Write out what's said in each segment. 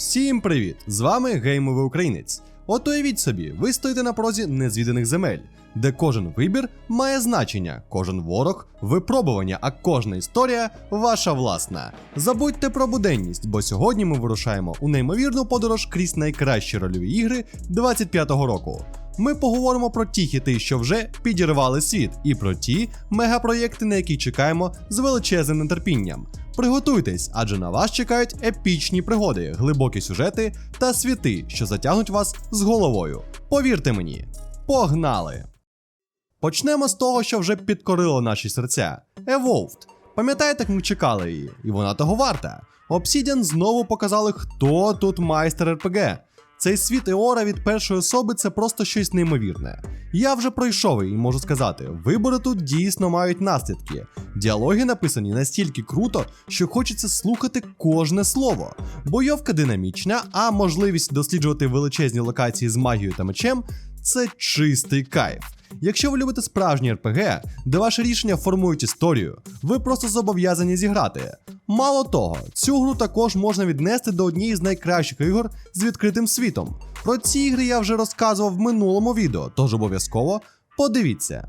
Всім привіт! З вами геймовий українець. От уявіть собі, ви стоїте на прозі незвіданих земель, де кожен вибір має значення, кожен ворог випробування, а кожна історія ваша власна. Забудьте про буденність, бо сьогодні ми вирушаємо у неймовірну подорож крізь найкращі рольові ігри 25-го року. Ми поговоримо про ті хіти, що вже підірвали світ, і про ті мегапроєкти, на які чекаємо з величезним нетерпінням. Приготуйтесь, адже на вас чекають епічні пригоди, глибокі сюжети та світи, що затягнуть вас з головою. Повірте мені, погнали! Почнемо з того, що вже підкорило наші серця. Evolved. Пам'ятаєте, як ми чекали її? І вона того варта. Obsidian знову показали, хто тут майстер РПГ. Цей світ Еора від першої особи це просто щось неймовірне. Я вже пройшов і можу сказати, вибори тут дійсно мають наслідки. Діалоги написані настільки круто, що хочеться слухати кожне слово. Бойовка динамічна, а можливість досліджувати величезні локації з магією та мечем це чистий кайф. Якщо ви любите справжній РПГ, де ваші рішення формують історію, ви просто зобов'язані зіграти. Мало того, цю гру також можна віднести до однієї з найкращих ігор з відкритим світом. Про ці ігри я вже розказував в минулому відео, тож обов'язково подивіться.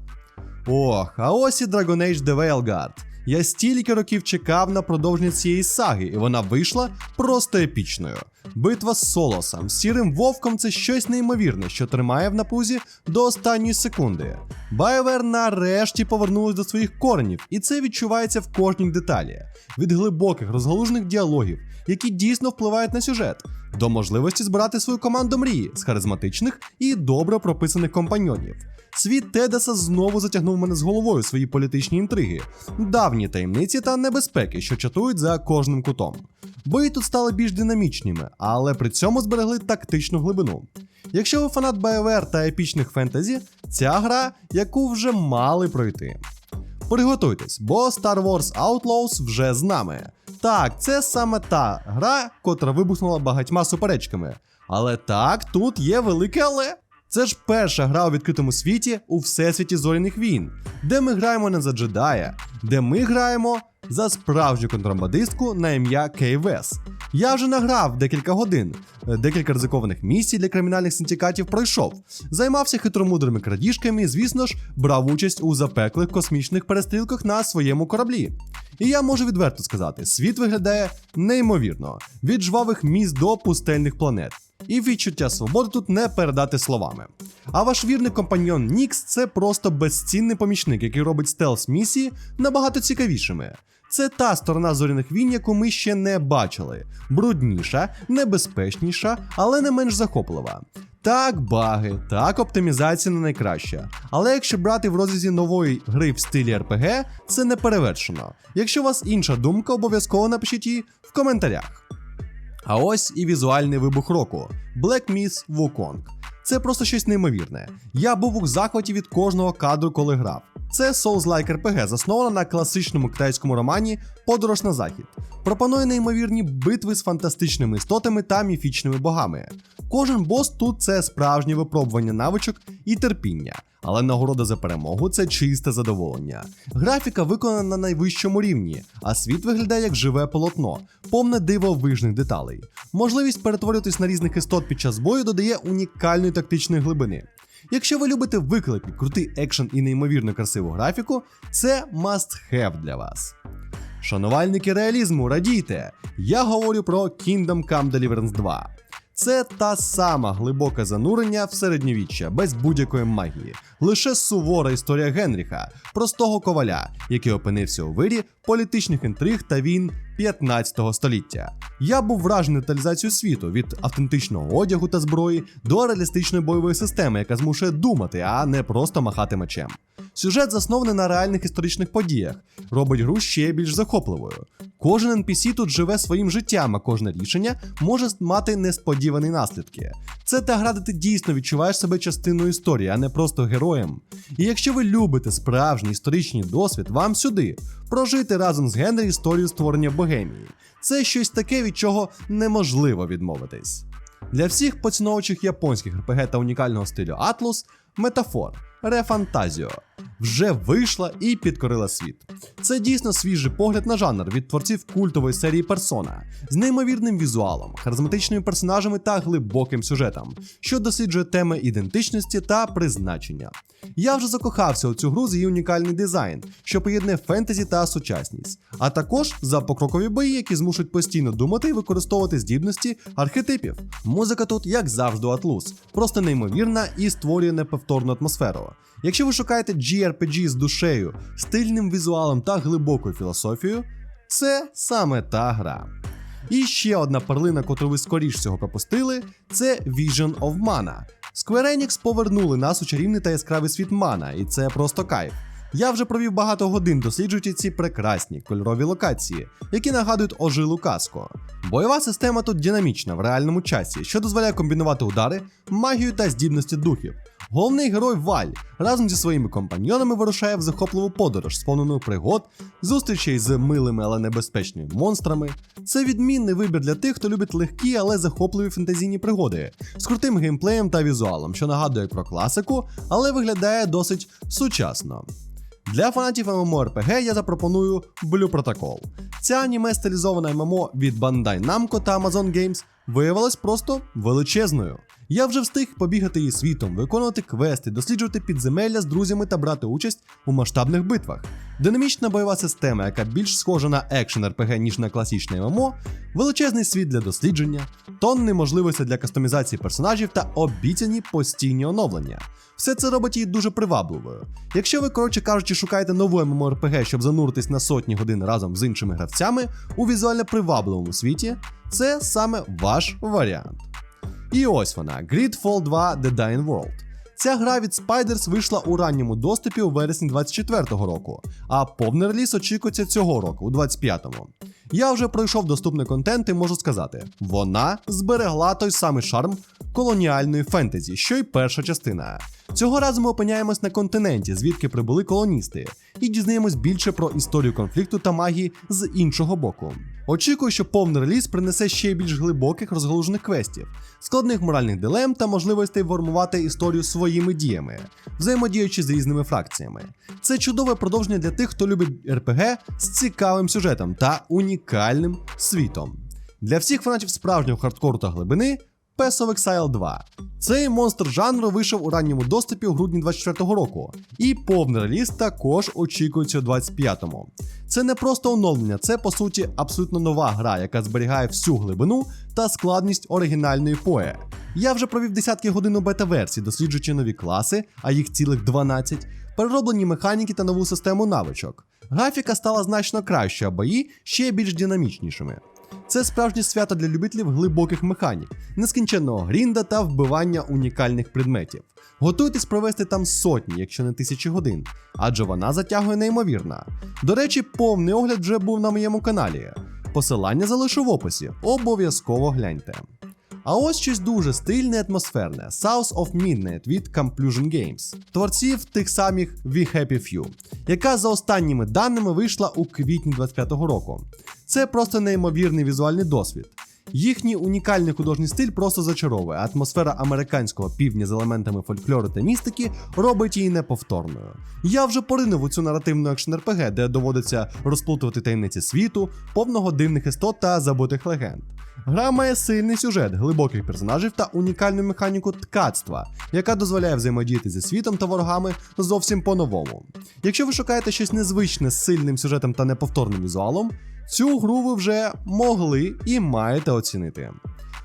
Ох, а ось і Dragon Age The Veilguard. Я стільки років чекав на продовження цієї саги, і вона вийшла просто епічною. Битва з Солосом, сірим вовком це щось неймовірне, що тримає в напузі до останньої секунди. BioWare нарешті повернулась до своїх коренів, і це відчувається в кожній деталі. Від глибоких розгалужених діалогів, які дійсно впливають на сюжет, до можливості збирати свою команду мрії з харизматичних і добре прописаних компаньонів. Світ Тедеса знову затягнув мене з головою свої політичні інтриги, давні таємниці та небезпеки, що чатують за кожним кутом. Бої тут стали більш динамічними, але при цьому зберегли тактичну глибину. Якщо ви фанат BioWare та епічних фентезі, ця гра, яку вже мали пройти. Приготуйтесь, бо Star Wars Outlaws вже з нами. Так, це саме та гра, котра вибухнула багатьма суперечками. Але так, тут є велике але. Це ж перша гра у відкритому світі у всесвіті зоряних війн, де ми граємо не за джедая, де ми граємо за справжню контрабандистку на ім'я Кей Вес. Я вже награв декілька годин, е, декілька ризикованих місій для кримінальних синдикатів пройшов, займався хитромудрими крадіжками і, звісно ж, брав участь у запеклих космічних перестрілках на своєму кораблі. І я можу відверто сказати, світ виглядає неймовірно від жвавих міст до пустельних планет. І відчуття свободи тут не передати словами. А ваш вірний компаньон Нікс це просто безцінний помічник, який робить стелс місії набагато цікавішими. Це та сторона зоряних війн, яку ми ще не бачили. Брудніша, небезпечніша, але не менш захоплива. Так, баги, так, оптимізація не найкраща. Але якщо брати в розрізі нової гри в стилі RPG, це не перевершено. Якщо у вас інша думка, обов'язково напишіть її в коментарях. А ось і візуальний вибух року Black Myth Wukong. Це просто щось неймовірне. Я був у захваті від кожного кадру, коли грав. Це Souls-like RPG, заснована на класичному китайському романі Подорож на захід. Пропонує неймовірні битви з фантастичними істотами та міфічними богами. Кожен бос тут це справжнє випробування навичок і терпіння, але нагорода за перемогу це чисте задоволення. Графіка виконана на найвищому рівні, а світ виглядає як живе полотно, повне дивовижних деталей. Можливість перетворюватись на різних істот під час бою додає унікальної тактичної глибини. Якщо ви любите виклики, крутий екшен і неймовірно красиву графіку, це must have для вас. Шанувальники реалізму, радійте! Я говорю про Kingdom Come Deliverance 2. Це та сама глибоке занурення в середньовіччя без будь-якої магії, лише сувора історія Генріха, простого коваля, який опинився у вирі політичних інтриг та війн 15 століття. Я був вражений деталізацією світу від автентичного одягу та зброї до реалістичної бойової системи, яка змушує думати, а не просто махати мечем. Сюжет заснований на реальних історичних подіях, робить гру ще більш захопливою. Кожен NPC тут живе своїм життям, а кожне рішення може мати несподівані наслідки. Це та гра, де ти дійсно відчуваєш себе частиною історії, а не просто героєм. І якщо ви любите справжній історичний досвід, вам сюди прожити разом з Генрі історію створення Богемії. Це щось таке, від чого неможливо відмовитись. Для всіх поціновувачів японських РПГ та унікального стилю Атлус метафор Рефантазіо. Вже вийшла і підкорила світ. Це дійсно свіжий погляд на жанр від творців культової серії Персона з неймовірним візуалом, харизматичними персонажами та глибоким сюжетом, що досліджує теми ідентичності та призначення. Я вже закохався у цю гру з її унікальний дизайн, що поєднує фентезі та сучасність, а також за покрокові бої, які змушують постійно думати і використовувати здібності архетипів. Музика тут, як завжди, Атлус, просто неймовірна і створює неповторну атмосферу. Якщо ви шукаєте JRPG з душею, стильним візуалом та глибокою філософією, це саме та гра. І ще одна перлина, котру ви скоріш всього пропустили, це Vision of Mana. Square Enix повернули нас у чарівний та яскравий світ Мана, і це просто кайф. Я вже провів багато годин досліджуючи ці прекрасні кольорові локації, які нагадують ожилу казку. Бойова система тут динамічна в реальному часі, що дозволяє комбінувати удари, магію та здібності духів. Головний герой Валь разом зі своїми компаньйонами вирушає в захопливу подорож, сповнену пригод, зустрічей з милими, але небезпечними монстрами. Це відмінний вибір для тих, хто любить легкі, але захопливі фентезійні пригоди з крутим геймплеєм та візуалом, що нагадує про класику, але виглядає досить сучасно. Для фанатів MMORPG я запропоную Blue Protocol. Ця аніме стилізована ММО від Bandai Namco та Amazon Games виявилась просто величезною. Я вже встиг побігати її світом, виконувати квести, досліджувати підземелля з друзями та брати участь у масштабних битвах. Динамічна бойова система, яка більш схожа на екшен RPG, ніж на класичне ММО, величезний світ для дослідження, тонни можливостей для кастомізації персонажів та обіцяні постійні оновлення. Все це робить її дуже привабливою. Якщо ви, коротше кажучи, шукаєте нову MMORPG, щоб зануритись на сотні годин разом з іншими гравцями у візуально привабливому світі, це саме ваш варіант. І ось вона: Gridfall 2 The Dying World. Ця гра від Spiders вийшла у ранньому доступі у вересні 24-го року, а повний реліз очікується цього року, у 25-му. Я вже пройшов доступний контент і можу сказати, вона зберегла той самий шарм колоніальної фентезі, що й перша частина. Цього разу ми опиняємось на континенті, звідки прибули колоністи, і дізнаємось більше про історію конфлікту та магії з іншого боку. Очікую, що повний реліз принесе ще більш глибоких розгалужених квестів, складних моральних дилем та можливостей формувати історію своїми діями, взаємодіючи з різними фракціями. Це чудове продовження для тих, хто любить РПГ з цікавим сюжетом та унікальним світом. Для всіх фанатів справжнього хардкору та глибини Pass of Exile 2. Цей монстр жанру вийшов у ранньому доступі у грудні 24-го року, і повний реліз також очікується у 25-му. Це не просто оновлення, це по суті абсолютно нова гра, яка зберігає всю глибину та складність оригінальної поe. Я вже провів десятки годин у бета-версії, досліджуючи нові класи, а їх цілих 12, перероблені механіки та нову систему навичок. Графіка стала значно кращою, а бої ще більш динамічнішими. Це справжнє свято для любителів глибоких механік, нескінченного грінда та вбивання унікальних предметів. Готуйтесь провести там сотні, якщо не тисячі годин, адже вона затягує неймовірно. До речі, повний огляд вже був на моєму каналі. Посилання залишу в описі, обов'язково гляньте. А ось щось дуже стильне і атмосферне South of Midnight від Complusion Games, творців тих самих We Happy Few, яка за останніми даними вийшла у квітні 25-го року. Це просто неймовірний візуальний досвід. Їхній унікальний художній стиль просто зачаровує, атмосфера американського півдня з елементами фольклору та містики робить її неповторною. Я вже поринув у цю наративну екшн РПГ, де доводиться розплутувати таємниці світу, повного дивних істот та забутих легенд. Гра має сильний сюжет, глибоких персонажів та унікальну механіку ткацтва, яка дозволяє взаємодіяти зі світом та ворогами зовсім по-новому. Якщо ви шукаєте щось незвичне з сильним сюжетом та неповторним візуалом, цю гру ви вже могли і маєте оцінити.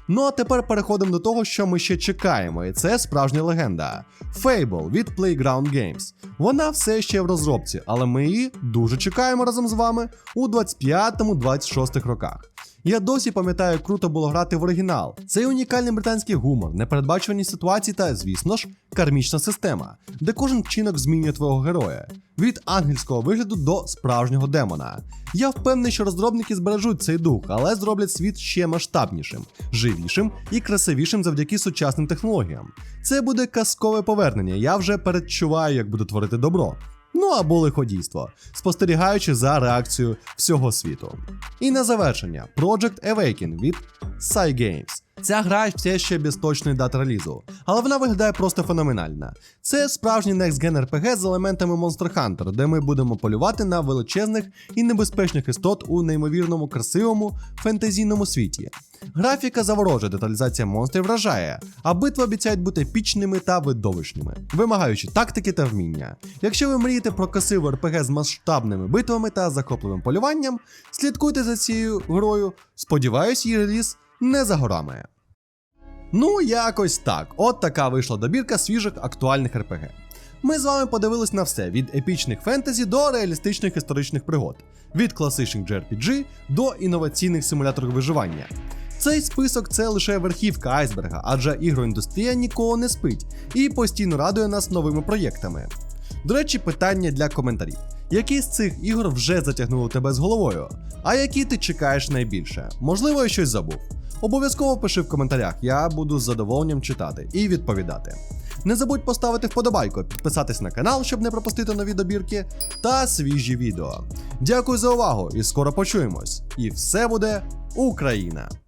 Ну а тепер переходимо до того, що ми ще чекаємо, і це справжня легенда. Fable від Playground Games. Вона все ще в розробці, але ми її дуже чекаємо разом з вами у 25-26 роках. Я досі пам'ятаю, як круто було грати в оригінал. Цей унікальний британський гумор, непередбачувані ситуації та, звісно ж, кармічна система, де кожен вчинок змінює твого героя. Від ангельського вигляду до справжнього демона. Я впевнений, що розробники збережуть цей дух, але зроблять світ ще масштабнішим, живішим і красивішим завдяки сучасним технологіям. Це буде казкове повернення. Я вже передчуваю, як буду творити добро. Ну або лиходійство, спостерігаючи за реакцією всього світу. І на завершення Project Awaken від Cygames. Ця гра все ще без точної дати релізу, але вона виглядає просто феноменальна. Це справжній Next Gen RPG з елементами Monster Hunter, де ми будемо полювати на величезних і небезпечних істот у неймовірному красивому фентезійному світі. Графіка заворожує, деталізація монстрів вражає, а битви обіцяють бути епічними та видовищними, вимагаючи тактики та вміння. Якщо ви мрієте про красиву РПГ з масштабними битвами та захопливим полюванням, слідкуйте за цією грою. Сподіваюсь, її реліз не за горами. Ну, якось так. От така вийшла добірка свіжих актуальних РПГ. Ми з вами подивились на все від епічних фентезі до реалістичних історичних пригод, від класичних JRPG до інноваційних симуляторів виживання. Цей список це лише верхівка айсберга, адже ігроіндустрія ніколи не спить і постійно радує нас новими проєктами. До речі, питання для коментарів. Які з цих ігор вже затягнули тебе з головою? А які ти чекаєш найбільше? Можливо, я щось забув. Обов'язково пиши в коментарях, я буду з задоволенням читати і відповідати. Не забудь поставити вподобайку, підписатись на канал, щоб не пропустити нові добірки та свіжі відео. Дякую за увагу і скоро почуємось! І все буде Україна!